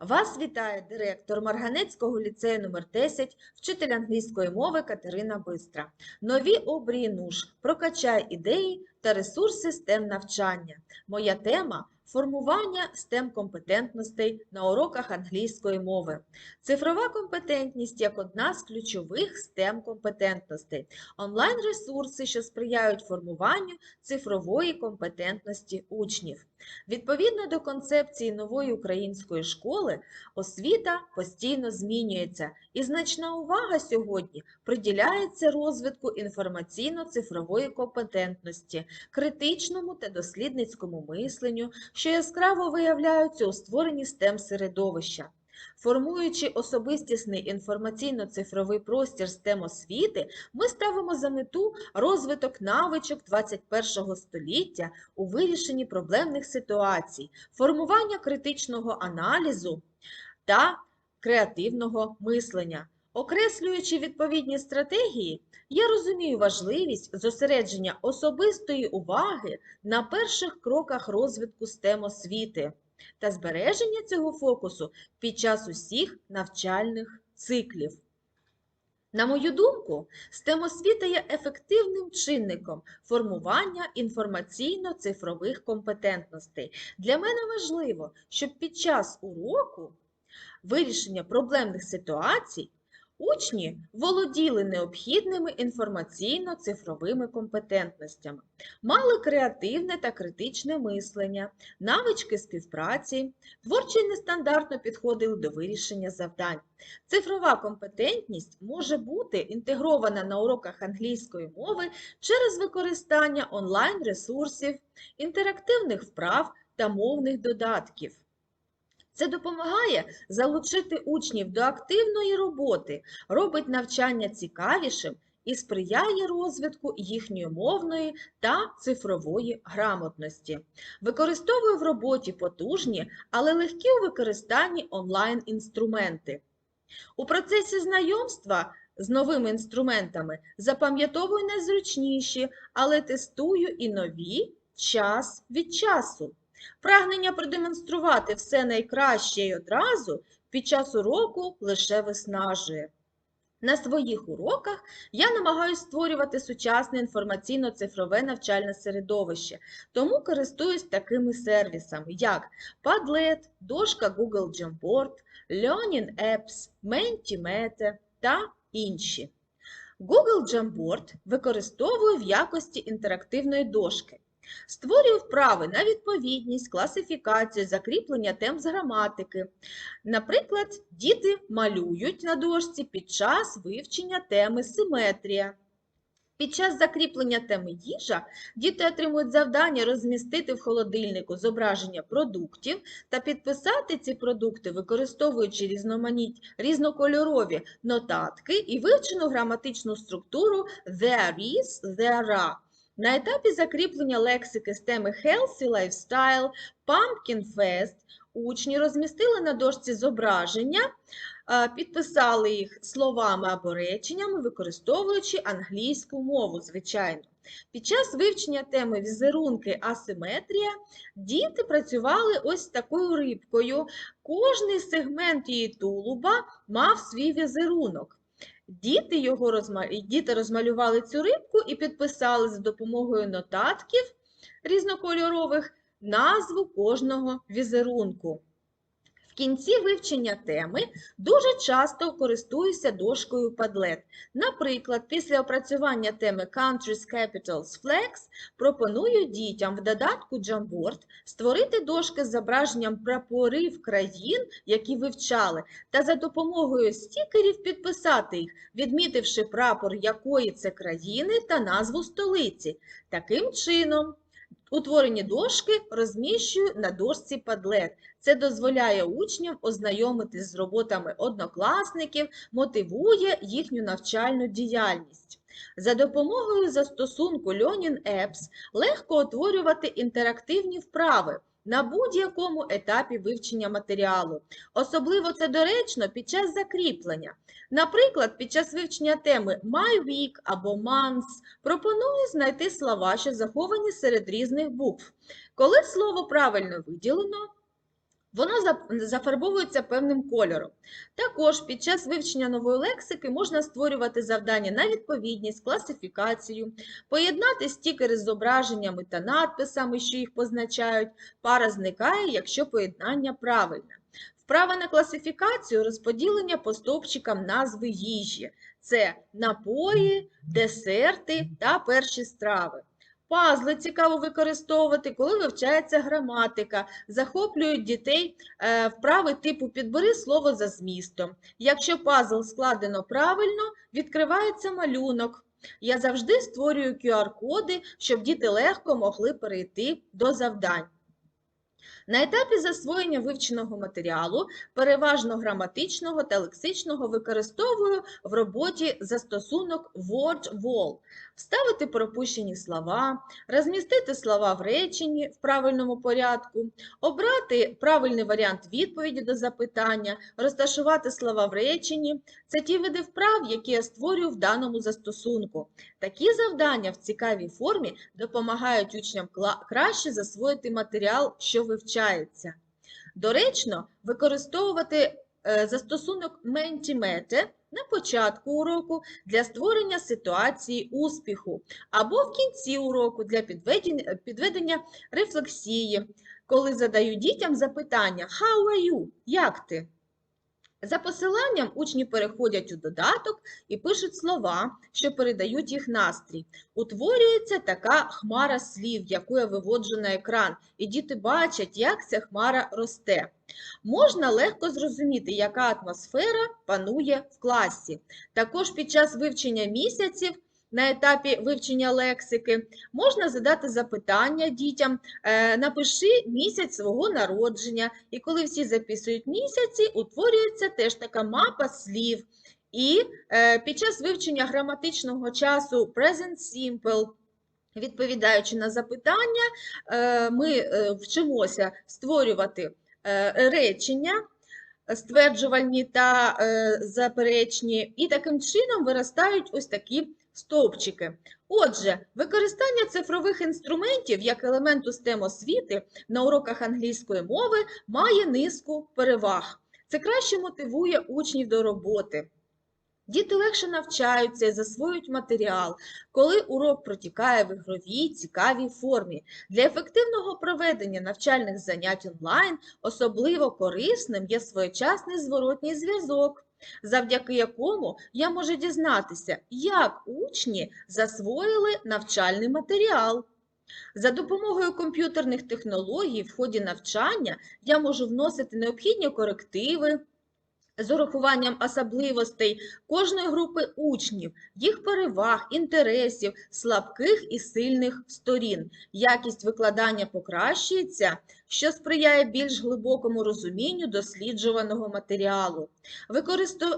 Вас вітає директор Марганецького ліцею номер 10 вчитель англійської мови Катерина Бистра. Нові обрії нуж. Прокачай ідеї та ресурси STEM навчання. Моя тема формування STEM компетентностей на уроках англійської мови. Цифрова компетентність як одна з ключових STEM компетентностей. Онлайн-ресурси, що сприяють формуванню цифрової компетентності учнів. Відповідно до концепції нової української школи, освіта постійно змінюється, і значна увага сьогодні приділяється розвитку інформаційно-цифрової компетентності, критичному та дослідницькому мисленню, що яскраво виявляються у створенні STEM середовища. Формуючи особистісний інформаційно-цифровий простір STEM освіти, ми ставимо за мету розвиток навичок 21 століття у вирішенні проблемних ситуацій, формування критичного аналізу та креативного мислення. Окреслюючи відповідні стратегії, я розумію важливість зосередження особистої уваги на перших кроках розвитку STEM освіти та збереження цього фокусу під час усіх навчальних циклів. На мою думку, STEM освіта є ефективним чинником формування інформаційно-цифрових компетентностей. Для мене важливо, щоб під час уроку вирішення проблемних ситуацій учні володіли необхідними інформаційно-цифровими компетентностями, мали креативне та критичне мислення, навички співпраці, творчо і нестандартно підходили до вирішення завдань. Цифрова компетентність може бути інтегрована на уроках англійської мови через використання онлайн-ресурсів, інтерактивних вправ та мовних додатків. Це допомагає залучити учнів до активної роботи, робить навчання цікавішим і сприяє розвитку їхньої мовної та цифрової грамотності. Використовую в роботі потужні, але легкі у використанні онлайн-інструменти. У процесі знайомства з новими інструментами запам'ятовую найзручніші, але тестую і нові час від часу. Прагнення продемонструвати все найкраще й одразу під час уроку лише виснажує. На своїх уроках я намагаюся створювати сучасне інформаційно-цифрове навчальне середовище, тому користуюсь такими сервісами, як Padlet, дошка Google Jamboard, Learning Apps, Mentimeter та інші. Google Jamboard використовую в якості інтерактивної дошки. Створюю вправи на відповідність, класифікацію, закріплення тем з граматики. Наприклад, діти малюють на дошці під час вивчення теми симетрія. Під час закріплення теми їжа діти отримують завдання розмістити в холодильнику зображення продуктів та підписати ці продукти, використовуючи різноманіть різнокольорові нотатки і вивчену граматичну структуру there is, there are. На етапі закріплення лексики з теми Healthy Lifestyle, Pumpkin Fest учні розмістили на дошці зображення, підписали їх словами або реченнями, використовуючи англійську мову, звичайно. Під час вивчення теми візерунки асиметрія діти працювали ось такою рибкою. Кожний сегмент її тулуба мав свій візерунок. Діти, його розма... Діти розмалювали цю рибку і підписали за допомогою нотатків різнокольорових назву кожного візерунку. Кінці вивчення теми дуже часто користуюся дошкою Padlet. Наприклад, після опрацювання теми Countries, Capitals, Flags пропоную дітям в додатку Jamboard створити дошки з зображенням прапорів країн, які вивчали, та за допомогою стікерів підписати їх, відмітивши прапор якої це країни та назву столиці. Таким чином, Утворені дошки розміщую на дошці Padlet. Це дозволяє учням ознайомитись з роботами однокласників, мотивує їхню навчальну діяльність. За допомогою застосунку Learning Apps легко утворювати інтерактивні вправи на будь-якому етапі вивчення матеріалу. Особливо це доречно під час закріплення. Наприклад, під час вивчення теми My Week або Months пропоную знайти слова, що заховані серед різних букв. Коли слово правильно виділено, Воно зафарбовується певним кольором. Також під час вивчення нової лексики можна створювати завдання на відповідність, класифікацію, поєднати стікери з зображеннями та надписами, що їх позначають. Пара зникає, якщо поєднання правильне. Вправа на класифікацію розподілення по стовпчикам назви їжі. Це напої, десерти та перші страви. Пазли цікаво використовувати, коли вивчається граматика, захоплюють дітей е, вправи типу підбери слово за змістом. Якщо пазл складено правильно, відкривається малюнок. Я завжди створюю QR-коди, щоб діти легко могли перейти до завдань. На етапі засвоєння вивченого матеріалу, переважно граматичного та лексичного, використовую в роботі застосунок WordWall. Вставити пропущені слова, розмістити слова в реченні в правильному порядку, обрати правильний варіант відповіді до запитання, розташувати слова в реченні. Це ті види вправ, які я створюю в даному застосунку. Такі завдання в цікавій формі допомагають учням краще засвоїти матеріал, що вивчається. Доречно використовувати е, застосунок Mentimeter на початку уроку для створення ситуації успіху або в кінці уроку для підведення рефлексії, коли задаю дітям запитання How are you? Як ти? За посиланням учні переходять у додаток і пишуть слова, що передають їх настрій. Утворюється така хмара слів, яку я виводжу на екран, і діти бачать, як ця хмара росте. Можна легко зрозуміти, яка атмосфера панує в класі. Також під час вивчення місяців на етапі вивчення лексики можна задати запитання дітям, е, напиши місяць свого народження, і коли всі записують місяці, утворюється теж така мапа слів. І е, під час вивчення граматичного часу Present Simple, відповідаючи на запитання, е, ми вчимося створювати речення стверджувальні та е, заперечні, і таким чином виростають ось такі стовпчики. Отже, використання цифрових інструментів як елементу STEM освіти на уроках англійської мови має низку переваг. Це краще мотивує учнів до роботи. Діти легше навчаються і засвоюють матеріал, коли урок протікає в ігровій, цікавій формі. Для ефективного проведення навчальних занять онлайн особливо корисним є своєчасний зворотній зв'язок, завдяки якому я можу дізнатися, як учні засвоїли навчальний матеріал. За допомогою комп'ютерних технологій в ході навчання я можу вносити необхідні корективи з урахуванням особливостей кожної групи учнів, їх переваг, інтересів, слабких і сильних сторін. Якість викладання покращується, що сприяє більш глибокому розумінню досліджуваного матеріалу.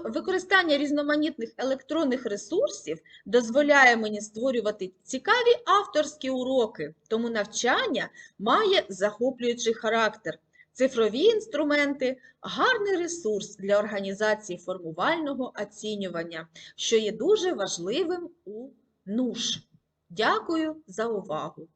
Використання різноманітних електронних ресурсів дозволяє мені створювати цікаві авторські уроки, тому навчання має захоплюючий характер. Цифрові інструменти гарний ресурс для організації формувального оцінювання, що є дуже важливим у НУШ. Дякую за увагу!